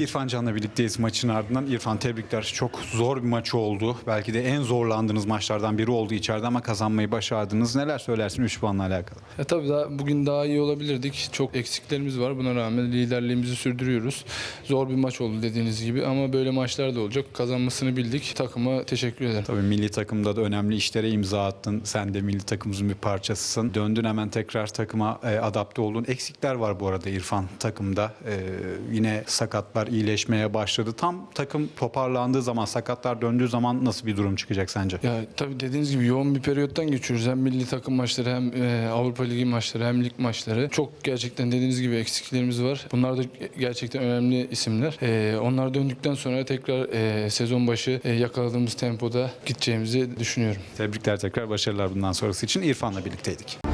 İrfan Can'la birlikteyiz maçın ardından. İrfan tebrikler. Çok zor bir maç oldu. Belki de en zorlandığınız maçlardan biri oldu içeride ama kazanmayı başardınız. Neler söylersin 3 puanla alakalı? Ya tabii daha, bugün daha iyi olabilirdik. Çok eksiklerimiz var. Buna rağmen liderliğimizi sürdürüyoruz. Zor bir maç oldu dediğiniz gibi ama böyle maçlar da olacak. Kazanmasını bildik. Takıma teşekkür ederim. Tabii milli takımda da önemli işlere imza attın. Sen de milli takımımızın bir parçasısın. Döndün hemen tekrar takıma e, adapte oldun. Eksikler var bu arada İrfan takımda. E, yine sakatlar iyileşmeye başladı. Tam takım toparlandığı zaman, sakatlar döndüğü zaman nasıl bir durum çıkacak sence? Ya tabii dediğiniz gibi yoğun bir periyottan geçiyoruz. Hem milli takım maçları hem e, Avrupa Ligi maçları hem lig maçları. Çok gerçekten dediğiniz gibi eksiklerimiz var. Bunlar da gerçekten önemli isimler. E, onlar döndükten sonra tekrar e, sezon başı e, yakaladığımız tempoda gideceğimizi düşünüyorum. Tebrikler tekrar başarılar bundan sonrası için İrfan'la birlikteydik.